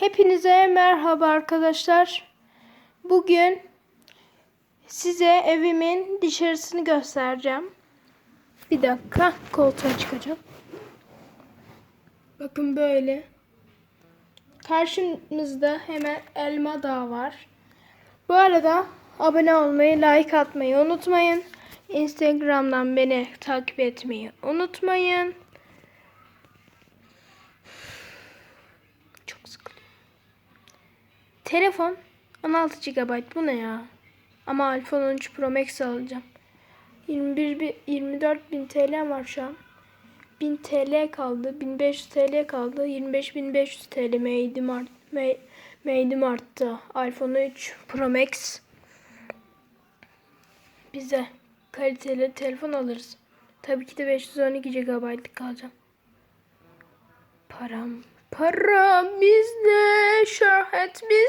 Hepinize merhaba arkadaşlar. Bugün size evimin dışarısını göstereceğim. Bir dakika koltuğa çıkacağım. Bakın böyle. Karşımızda hemen Elma Dağı var. Bu arada abone olmayı, like atmayı unutmayın. Instagram'dan beni takip etmeyi unutmayın. Telefon 16 GB bu ne ya? Ama iPhone 13 Pro Max alacağım. 21 bi- 24 bin TL var şu an. 1000 TL kaldı. 1500 TL kaldı. 25.500 TL meydim art me- meydim arttı. iPhone 3 Pro Max. Bize kaliteli telefon alırız. Tabii ki de 512 GB'lık alacağım. Param, param bizde, şöhret bizde.